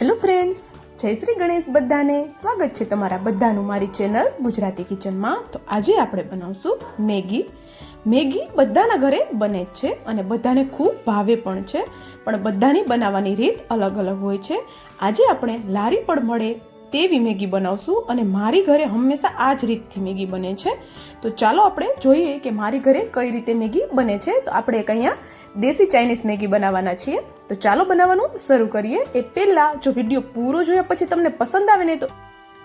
Hello friends જય શ્રી ગણેશ બધાને. સ્વાગત છે તમારા બધાનું મારી ચેનલ ગુજરાતી કિચનમાં. તો આજે આપણે બનાવશું મેગી. મેગી બધાના ઘરે બને જ છે અને બધાને ખૂબ ભાવે પણ છે. પણ બધાની બનાવવાની રીત અલગ અલગ હોય છે. આજે આપણે લારી પણ મળે તેવી મેગી બનાવશું અને મારી ઘરે હંમેશા આ જ રીતથી મેગી બને છે. તો ચાલો આપણે જોઈએ કે મારી ઘરે કઈ રીતે મેગી બને છે. તો આપણે એક અહીંયા દેશી ચાઇનીઝ મેગી બનાવવાના છીએ. તો ચાલો બનાવવાનું શરૂ કરીએ. એ પહેલાં જો વીડિયો પૂરો જોયા પછી તમને પસંદ આવે ને તો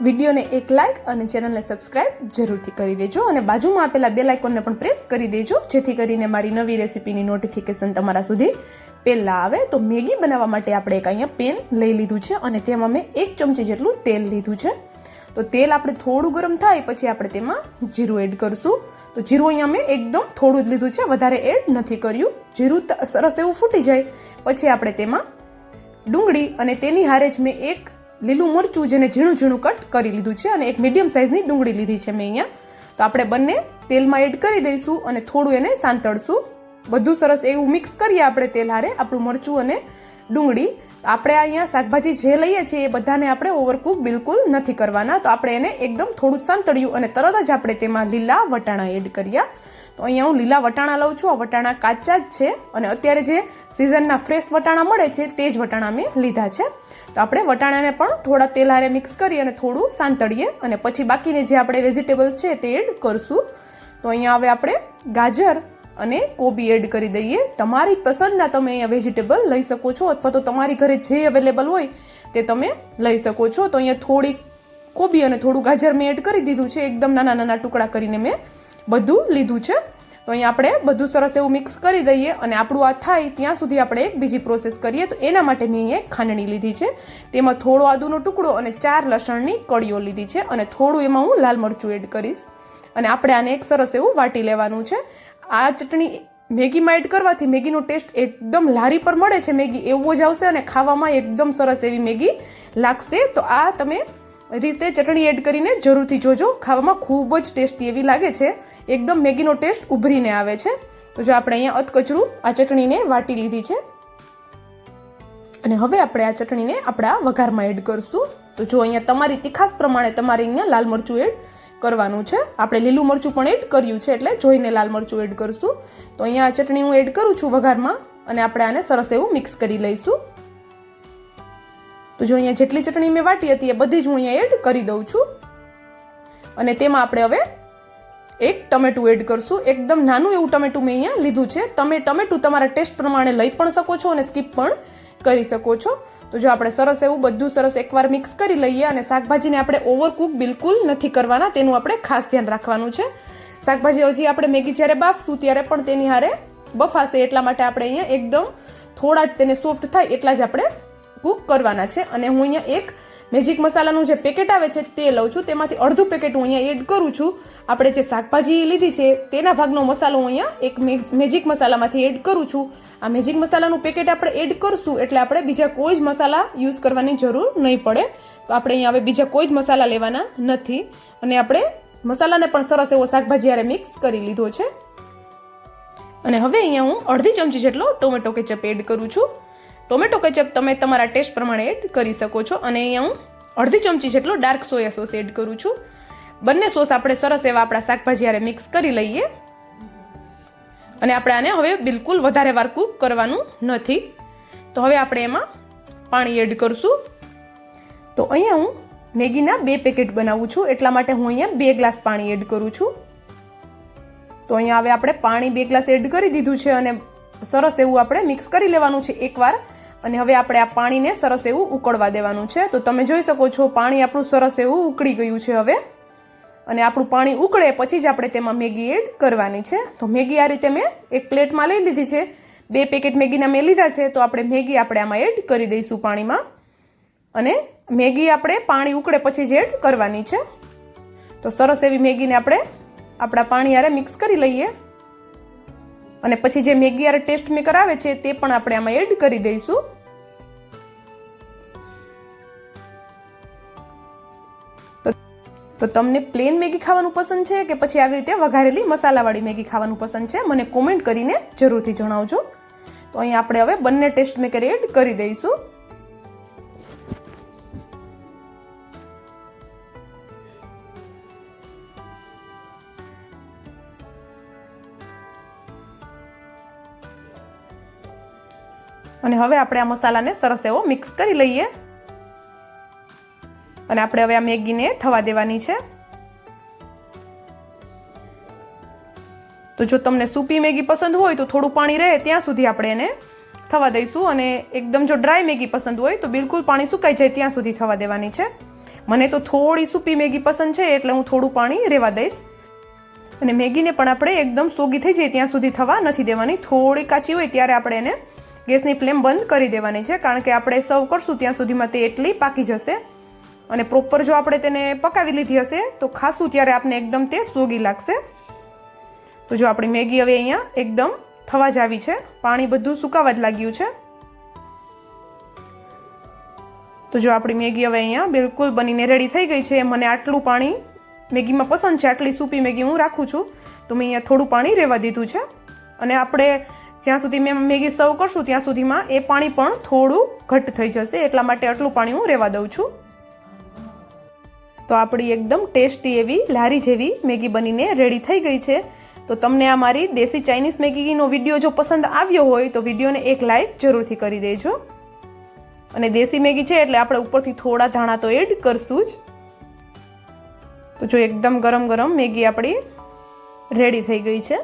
વિડીયોને એક લાઇક અને ચેનલને સબસ્ક્રાઇબ જરૂરથી કરી દેજો અને બાજુમાં આપેલા બે લાઇકોનને પણ પ્રેસ કરી દેજો. જેથી કરીને મારી નવી રેસિપીની નોટિફિકેશન તમારા સુધી પહેલાં આવે તો મેગી બનાવવા માટે આપણે એક અહીંયા પેન લઈ લીધું છે અને તેમાં મેં એક ચમચી જેટલું તેલ લીધું છે. તો તેલ આપણે થોડું ગરમ થાય પછી આપણે તેમાં જીરું એડ કરીશું. તો જીરું અહીંયા મેં એકદમ થોડું જ લીધું છે, વધારે એડ નથી કર્યું. જીરું સરસ એવું ફૂટી જાય. પછી આપણે તેમાં ડુંગળી અને તેની હારે જ મેં એક લીલું મરચું જેને ઝીણું ઝીણું કટ કરી લીધું છે અને એક મીડિયમ સાઇઝની ડુંગળી લીધી છે મેં અહીંયા. તો આપણે બંને તેલમાં એડ કરી દઈશું અને થોડું એને સાંતળશું. બધું સરસ એવું મિક્સ કરીએ આપણે તેલ હારે આપણું મરચું અને ડુંગળી. આપણે અહીંયા શાકભાજી જે લઈએ છીએ એ બધાને આપણે ઓવરકુક બિલકુલ નથી કરવાના. તો આપણે એને એકદમ થોડું સાંતળ્યું અને તરત જ આપણે તેમાં લીલા વટાણા એડ કર્યા. તો અહીંયા હું લીલા વટાણા લઉં છું. આ વટાણા કાચા જ છે અને અત્યારે જે સિઝનના ફ્રેશ વટાણા મળે છે તે જ વટાણા મેં લીધા છે. તો આપણે વટાણાને પણ થોડા તેલ હારે મિક્સ કરી અને થોડું સાંતળીએ અને પછી બાકીની જે આપણે વેજીટેબલ્સ છે તે એડ કરશું. તો અહીંયા હવે આપણે ગાજર અને કોબી એડ કરી દઈએ. તમારી પસંદના તમે અહીંયા વેજીટેબલ લઈ શકો છો અથવા તો તમારી ઘરે જે અવેલેબલ હોય તે તમે લઈ શકો છો. તો અહીંયા થોડી કોબી અને થોડું ગાજર મેં એડ કરી દીધું છે. એકદમ નાના નાના ટુકડા કરીને મેં બધું લીધું છે. તો અહીંયા આપણે બધું સરસ એવું મિક્સ કરી દઈએ અને આપણું આ થાય ત્યાં સુધી આપણે એક બીજી પ્રોસેસ કરીએ. તો એના માટે મેં અહીંયા ખાંડણી લીધી છે. તેમાં થોડો આદુનો ટુકડો અને ચાર લસણની કળીઓ લીધી છે અને થોડું એમાં હું લાલ મરચું એડ કરીશ. અને આપણે આને એક સરસ એવું વાટી લેવાનું છે. આ ચટણી મેગીમાં એડ કરવાથી મેગીનો ટેસ્ટ એકદમ લારી પર મળે છે મેગી એવો જ આવશે અને ખાવામાં એકદમ સરસ એવી મેગી લાગશે. તો આ તમે રીતે ચટણી એડ કરીને જરૂરથી જોજો. ખાવામાં ખૂબ જ ટેસ્ટી એવી લાગે છે. એકદમ મેગીનો ટેસ્ટ ઉભરીને આવે છે. તો જો આપણે અહીંયા અતકચરું આ ચટણીને વાટી લીધી છે. અને હવે આપણે આ ચટણીને આપણા વઘારમાં એડ કરશું. તો જો અહીંયા તમારી તીખાસ પ્રમાણે તમારે અહીંયા લાલ મરચું એડ કરવાનું છે. આપણે લીલું મરચું પણ એડ કર્યું છે એટલે જોઈને લાલ મરચું એડ કરશું. તો અહીંયા આ ચટણી હું એડ કરું છું વઘારમાં અને આપણે આને સરસ એવું મિક્સ કરી લઈશું. તો જો અહીંયા જેટલી ચટણી મેં વાટી હતી એ બધી જ હું અહીંયા એડ કરી દઉં છું. અને તેમાં આપણે હવે એક ટમેટું એડ કરશું. એકદમ નાનું એવું ટમેટું મેં અહીંયા લીધું છે. તમે ટમેટું તમારા ટેસ્ટ પ્રમાણે લઈ પણ શકો છો અને સ્કીપ પણ કરી શકો છો. તો જો આપણે સરસ એવું બધું સરસ એકવાર મિક્સ કરી લઈએ અને શાકભાજીને આપણે ઓવરકુક બિલકુલ નથી કરવાના, તેનું આપણે ખાસ ધ્યાન રાખવાનું છે. શાકભાજી હજી આપણે મેગી જ્યારે બાફશું ત્યારે પણ તેની હારે બફાશે, એટલા માટે આપણે અહીંયા એકદમ થોડા જ તેને સોફ્ટ થાય એટલા જ આપણે કૂક કરવાના છે. અને હું અહીંયા એક મેજિક મસાલાનું જે પેકેટ આવે છે તે લઉં છું. તેમાંથી અડધું પેકેટ હું અહીંયા એડ કરું છું. આપણે જે શાકભાજી લીધી છે, તેના ભાગનો મસાલો હું અહીંયા એક મેજિક મસાલામાંથી એડ કરું છું. આ મેજિક મસાલાનું પેકેટ આપણે એડ કરશું એટલે આપણે બીજા કોઈ જ મસાલા યુઝ કરવાની જરૂર નહીં પડે. તો આપણે અહીંયા હવે બીજા કોઈ જ મસાલા લેવાના નથી. અને આપણે મસાલાને પણ સરસ એવો શાકભાજી યારે મિક્સ કરી લીધો છે. અને હવે અહીંયા હું અડધી ચમચી જેટલો ટોમેટો કેચપ એડ કરું છું. ટોમેટો કેચઅપ તમે તમારા ટેસ્ટ પ્રમાણે એડ કરી શકો છો અને અહીંયા હું અડધી ચમચી જેટલો ડાર્ક સોયા સોસ એડ કરું છું. બંને સોસ આપણે સરસ એવા આપણા શાકભાજી હારે મિક્સ કરી લઈએ. અને આપણે આને હવે બિલકુલ વધારે વાર કૂક કરવાનું નથી. તો હવે આપણે એમાં પાણી એડ કરશું. તો અહીંયા હું મેગીના બે પેકેટ બનાવું છું, એટલા માટે હું અહીંયા બે ગ્લાસ પાણી એડ કરું છું. તો અહીંયા હવે આપણે પાણી બે ગ્લાસ એડ કરી દીધું છે અને સરસ એવું આપણે મિક્સ કરી લેવાનું છે એકવાર. અને હવે આપણે આ પાણીને સરસ એવું ઉકળવા દેવાનું છે. તો તમે જોઈ શકો છો, પાણી આપણું સરસ એવું ઉકળી ગયું છે હવે. અને આપણું પાણી ઉકળે પછી જ આપણે તેમાં મેગી એડ કરવાની છે. તો મેગી આ રીતે મેં એક પ્લેટમાં લઈ લીધી છે. બે પેકેટ મેગીના મેં લીધા છે, તો આપણે મેગી આપણે આમાં એડ કરી દઈશું પાણીમાં. અને મેગી આપણે પાણી ઉકળે પછી જ એડ કરવાની છે. તો સરસ એવી મેગીને આપણે આપણા પાણી હારે મિક્સ કરી લઈએ. અને પછી જે મેગી આર ટેસ્ટ મેકર આવે છે તે પણ આપણે આમાં એડ કરી દઈશું. તો તમને પ્લેન મેગી ખાવાનું પસંદ છે કે પછી આવી રીતે વઘારેલી મસાલાવાળી મેગી ખાવાનું પસંદ છે? મને કોમેન્ટ કરીને જરૂરથી જણાવજો. તો અહીં આપણે હવે બંને ટેસ્ટ મેકર એડ કરી દઈશું. અને હવે આપણે આ મસાલાને સરસ એવો મિક્સ કરી લઈએ. અને આપણે હવે આ મેગીને થવા દેવાની છે. તો જો તમને સૂપી મેગી પસંદ હોય તો થોડું પાણી રહે ત્યાં સુધી આપણે એને થવા દઈશું. અને એકદમ જો ડ્રાય મેગી પસંદ હોય તો બિલકુલ પાણી સુકાઈ જાય ત્યાં સુધી થવા દેવાની છે. મને તો થોડી સૂપી મેગી પસંદ છે એટલે હું થોડું પાણી રહેવા દઈશ. અને મેગીને પણ આપણે એકદમ સોગી થઈ જાય ત્યાં સુધી થવા નથી દેવાની. થોડી કાચી હોય ત્યારે આપણે એને ગેસની ફ્લેમ બંધ કરી દેવાની છે, કારણ કે આપણે સર્વ કરશું ત્યાં સુધીમાં તે એટલી પાકી જશે. અને પ્રોપર જો આપણે તેને પકાવી લીધી હશે, તો ખાસું ત્યારે આપણે એકદમ તે સોગી લાગશે. તો જો આપણી મેગી હવે અહીંયા એકદમ થવા જ આવી છે, પાણી બધું સુકાવા જ લાગ્યું છે. તો જો આપણી મેગી હવે અહીંયા બિલકુલ બનીને રેડી થઈ ગઈ છે, મને આટલું પાણી મેગીમાં પસંદ છે, આટલી સૂપી મેગી હું રાખું છું. તો મેં અહીંયા થોડું પાણી રહેવા દીધું છે. અને આપણે જ્યાં સુધી મેં મેગી સર્વ કરશું, ત્યાં સુધીમાં એ પાણી પણ થોડું ઘટ થઈ જશે. એટલા માટે આટલું પાણી હું રહેવા દઉં છું. તો આપણી એકદમ ટેસ્ટી એવી લારી જેવી મેગી બનીને રેડી થઈ ગઈ છે. તો તમને આ મારી દેશી ચાઇનીઝ મેગીનો વીડિયો જો પસંદ આવ્યો હોય, તો વિડીયોને એક લાઇક જરૂરથી કરી દેજો. અને દેશી મેગી છે એટલે આપણે ઉપરથી થોડા ધાણા તો એડ કરશું જ. તો જો એકદમ ગરમ ગરમ મેગી આપણી રેડી થઈ ગઈ છે.